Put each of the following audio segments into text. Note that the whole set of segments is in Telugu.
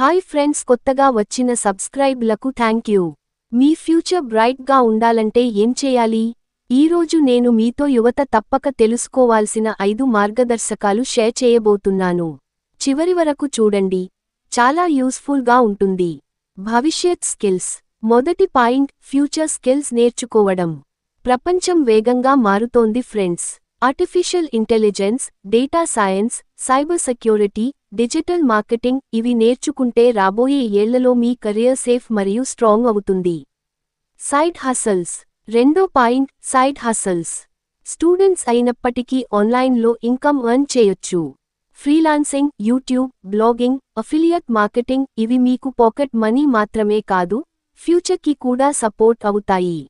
హాయ్ ఫ్రెండ్స్ కొత్తగా వచ్చిన సబ్స్క్రైబ్లకు థ్యాంక్ యూ. మీ ఫ్యూచర్ బ్రైట్గా ఉండాలంటే ఏం చేయాలి? ఈరోజు నేను మీతో యువత తప్పక తెలుసుకోవాల్సిన ఐదు మార్గదర్శకాలు షేర్ చేయబోతున్నాను. చివరి వరకు చూడండి. చాలా యూస్ఫుల్గా ఉంటుంది. భవిష్యత్ స్కిల్స్. మొదటి పాయింట్ ఫ్యూచర్ స్కిల్స్ నేర్చుకోవడం. ప్రపంచం వేగంగా మారుతోంది friends. Artificial intelligence data science cyber security digital marketing ఇవి నేర్చుకుంటే రాబోయే ఏళ్ళలో మీ కెరియర్ సేఫ్ మరియు స్ట్రాంగ్ అవుతుంది. సైడ్ హసల్స్ రెండో పాయింట్ సైడ్ హసల్స్ స్టూడెంట్స్ అయినప్పటికీ ఆన్లైన్లో ఇన్కమ్ ఎర్న్ చేయొచ్చు. Freelancing YouTube blogging affiliate marketing ఇవి మీకు పాకెట్ మనీ మాత్రమే కాదు ఫ్యూచర్కి కూడా సపోర్ట్ అవుతాయి.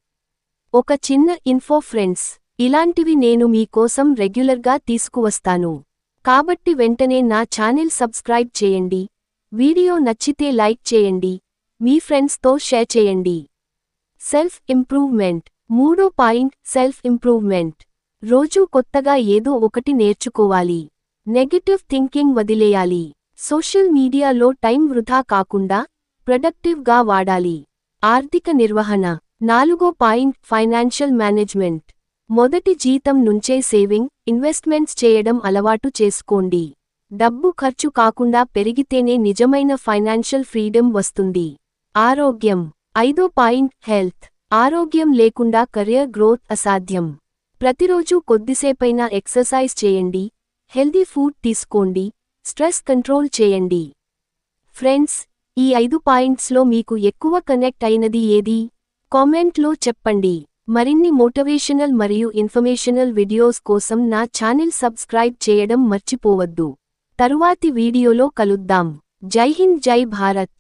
ఒక చిన్న ఇన్ఫో ఫ్రెండ్స్. ఇలాంటివి నేను మీకోసం రెగ్యులర్గా తీసుకువస్తాను. కాబట్టి వెంటనే నా ఛానెల్ సబ్స్క్రైబ్ చేయండి. వీడియో నచ్చితే లైక్ చేయండి. మీ ఫ్రెండ్స్తో షేర్ చేయండి. Self improvement. మూడో పాయింట్ సెల్ఫ్ ఇంప్రూవ్మెంట్. రోజూ కొత్తగా ఏదో ఒకటి నేర్చుకోవాలి. నెగటివ్ థింకింగ్ వదిలేయాలి. సోషల్ మీడియాలో టైం వృధా కాకుండా ప్రొడక్టివ్గా వాడాలి. ఆర్థిక నిర్వహణ. నాలుగో పాయింట్ ఫైనాన్షియల్ మేనేజ్మెంట్. మొదటి జీతం నుంచే సేవింగ్ ఇన్వెస్ట్మెంట్స్ చేయడం అలవాటు చేసుకోండి. డబ్బు ఖర్చు కాకుండా పెరిగితేనే నిజమైన ఫైనాన్షియల్ ఫ్రీడమ్ వస్తుంది. ఆరోగ్యం. ఐదో పాయింట్ హెల్త్. ఆరోగ్యం లేకుండా కెరియర్ గ్రోత్ అసాధ్యం. ప్రతిరోజు కొద్దిసేపైనా ఎక్సర్సైజ్ చేయండి. హెల్దీ ఫుడ్ తీసుకోండి. స్ట్రెస్ కంట్రోల్ చేయండి. ఫ్రెండ్స్ ఈ ఐదు పాయింట్స్లో మీకు ఎక్కువ కనెక్ట్ అయినది ఏది? కామెంట్లో చెప్పండి. మరిన్ని మోటివేషనల్ మరియు ఇన్ఫర్మేషనల్ వీడియోస్ కోసం నా ఛానల్ సబ్స్క్రైబ్ చేయడం మర్చిపోవద్దు. తరువాతి వీడియోలో కలుద్దాం. జై హింద్ జై భారత్.